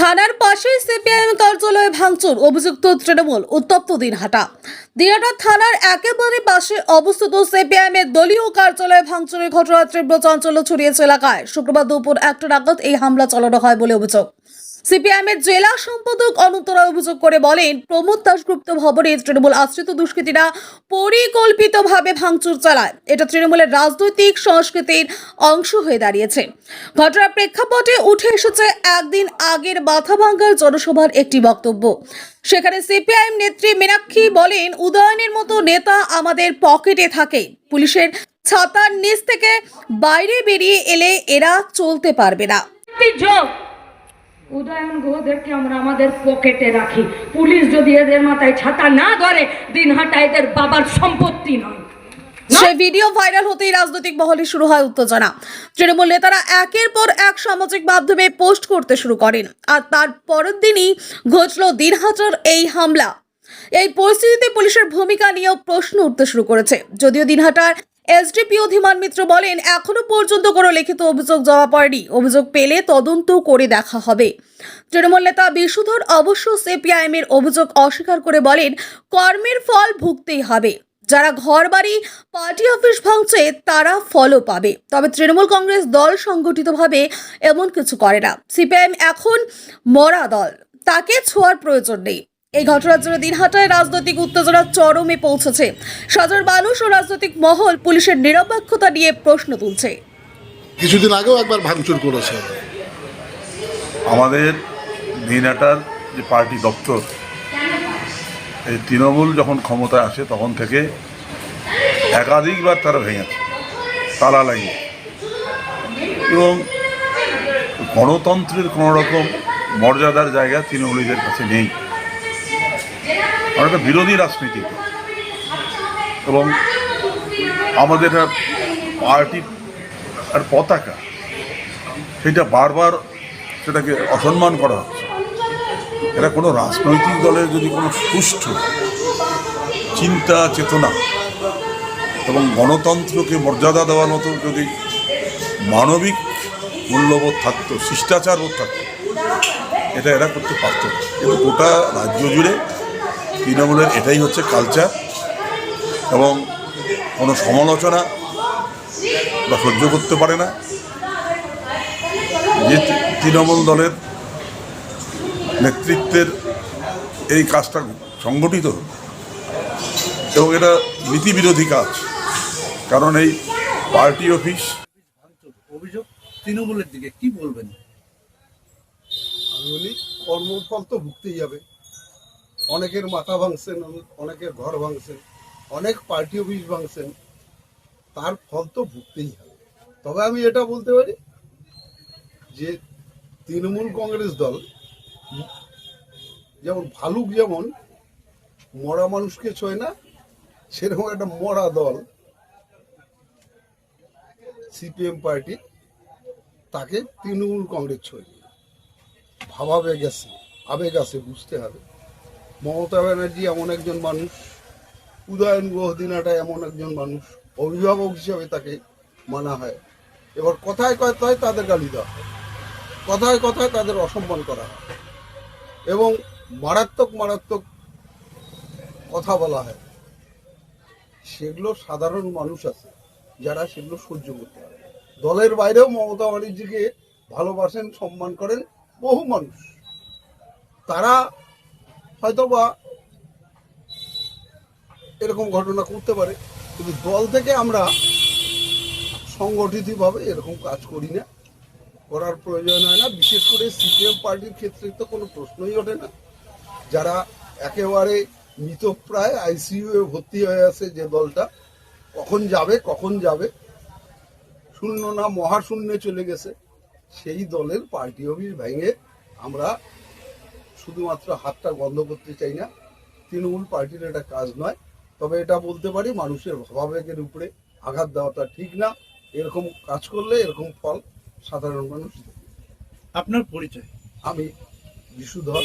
থানার পাশে সিপিআইএম কার্যালয়ে ভাঙচুর, অভিযুক্ত তৃণমূল উত্তপ্ত দিনহাটা। দিনহাটা থানার একেবারে পাশে অবস্থিত সিপিআইএম এর দলীয় কার্যালয়ে ভাঙচুরের ঘটনা তীব্র চাঞ্চল্য ছড়িয়েছে এলাকায়। শুক্রবার দুপুর একটা নাগাদ এই হামলা চালানো হয় বলে অভিযোগ। সিপিআইএম এর জেলা সম্পাদক অনন্তরা অভিযোগ করে বলেন, প্রমোদ দাশগুপ্ত ভবনে তৃণমূল আশ্রিত দুষ্কৃতীরা পরিকল্পিতভাবে ভাঙচুর চালায়। এটা তৃণমূলের রাজনৈতিক সংস্কৃতির অংশ হয়ে দাঁড়িয়েছে। ঘটনার প্রেক্ষাপটে উঠে এসেছে একদিন আগের মাথাভাঙ্গার জনসভার একটি বক্তব্য। সেখানে সিপিআইএম নেত্রী মীনাক্ষী বলেন, উদয়নের মতো নেতা আমাদের পকেটে থাকে। পুলিশের ছাতার নিচ থেকে বাইরে বেরিয়ে এলে এরা চলতে পারবে না। উদয়ন গুহদেরকে আমরা আমাদের পকেটে রাখি। পুলিশ যদি এদের মাথায় ছাতা না ধরে, দিনহাটা এদের বাবার সম্পত্তি নয়। সেই ভিডিও ভাইরাল হতেই রাজনৈতিক মহলে শুরু হয় উত্তেজনা। তৃণমূল নেতারা একের পর এক সামাজিক মাধ্যমে পোস্ট করতে শুরু করেন। আর তার পরের দিনই ঘটল দিনহাটার এই হামলা। এই পরিস্থিতিতে পুলিশের ভূমিকা নিয়েও প্রশ্ন উঠতে শুরু করেছে। যদিও দিনহাটার এসডিপি অধিমান মিত্র বলেন, এখনও পর্যন্ত কোনো লিখিত অভিযোগ জমা পড়েনি। অভিযোগ পেলে তদন্ত করে দেখা হবে। তৃণমূল নেতা বিশুধর অবশ্য সিপিআইএম এর অভিযোগ অস্বীকার করে বলেন, কর্মের ফল ভুগতেই হবে। যারা ঘরবাড়ি, পার্টি অফিস ভাঙছে, তারা ফলও পাবে। তবে তৃণমূল কংগ্রেস দল সংগঠিতভাবে এমন কিছু করে না। সিপিআইএম এখন মরা দল। তাকে ছোঁয়ার প্রয়োজন নেই। এই ঘটনার জন্য দিনহাটায় রাজনৈতিক উত্তেজনা চরমে পৌঁছেছে। সাধারণ মানুষ ও রাজনৈতিক মহল পুলিশের নিরপেক্ষতা নিয়ে প্রশ্ন তুলছে। কিছুদিন আগেও একবার ভাঙচুর করেছে। আমাদের দিনহাটার যে পার্টি দপ্তর এই তৃণমূল যখন ক্ষমতায় আসে তখন থেকে একাধিকবার তারা ভেঙেছে তালা লাগিয়ে এবং গণতন্ত্রের কোনো রকম মর্যাদার জায়গা তৃণমূলীদের কাছে নেই। একটা বিরোধী রাজনীতি এবং আমাদের পার্টি আর পতাকা, সেটা বারবার সেটাকে অসম্মান করা হচ্ছে এটা কোনো রাজনৈতিক দলের যদি কোনো সুষ্ঠু চিন্তা, চেতনা এবং গণতন্ত্রকে মর্যাদা দেওয়ার মতো যদি মানবিক মূল্যবোধ থাকতো, শিষ্টাচারবোধ থাকতো, এটা এরা করতে পারতো। কিন্তু গোটা রাজ্য জুড়ে তৃণমূলের এটাই হচ্ছে কালচার এবং কোনো সমালোচনা বা সহ্য করতে পারে না। যে তৃণমূল দলের নেতৃত্বের এই কাজটা সংগঠিত এবং এটা নীতিবিরোধী কাজ। কারণ এই পার্টি অফিস অভিযোগ তৃণমূলের দিকে কি বলবেন? আমি বলি কর্মফল তো ভুগতেই হবে। অনেকের মাথা ভাঙছেন, অনেকের ঘর ভাঙছেন, অনেক পার্টি অফিস ভাঙছেন, তার ফল তো ভুগতেই হবে। তবে আমি এটা বলতে পারি যে তৃণমূল কংগ্রেস দল যেমন ভালুক যেমন, মরা মানুষকে ছোয় না, সেরকম একটা মরা দল সিপিএম পার্টি, তাকে তৃণমূল কংগ্রেস ছয় ভাবাবে গেছে আবেগ আছে, বুঝতে হবে। মমতা ব্যানার্জি এমন একজন মানুষ, উদয়ন গুহ দিনাটা এমন একজন মানুষ, অভিভাবক হিসাবে তাকে মানা হয়। এবার কথায় কথায় তাদের গালি দেওয়া হয়। কথায় কথায় তাদের অসম্মান করা হয়। এবং মারাত্মক মারাত্মক কথা বলা হয়। সেগুলো সাধারণ মানুষ আছে, যারা সেগুলো সহ্য করতে পারে দলের বাইরেও মমতা ব্যানার্জিকে ভালোবাসেন, সম্মান করেন বহু মানুষ। তারা হয়তো বা এরকম ঘটনা করতে পারে, কিন্তু দল থেকে আমরা সংগঠিতভাবে এরকম কাজ করি না। করার প্রয়োজন হয় না, বিশেষ করে সিপিএম পার্টির ক্ষেত্রে তো কোনো প্রশ্নই ওঠে না। যারা একেবারে মৃতপ্রায় আইসিইউ এ ভর্তি হয়ে আছে যে দলটা, কখন যাবে কখন যাবে, শূন্য না মহাশূন্যে চলে গেছে, সেই দলের পার্টি অফিস ভেঙে আমরা শুধুমাত্র হাতটা বন্ধ করতে চাই না তৃণমূল পার্টির এটা কাজ নয়। তবে এটা বলতে পারি মানুষের ভাবাবেগের উপরে আঘাত দেওয়াটা ঠিক না। এরকম কাজ করলে এরকম ফল সাধারণ মানুষ আপনার পরিচয়? আমি বিশুধর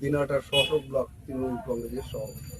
দিনাটার শহর ব্লক তৃণমূল কংগ্রেসের সভাপতি।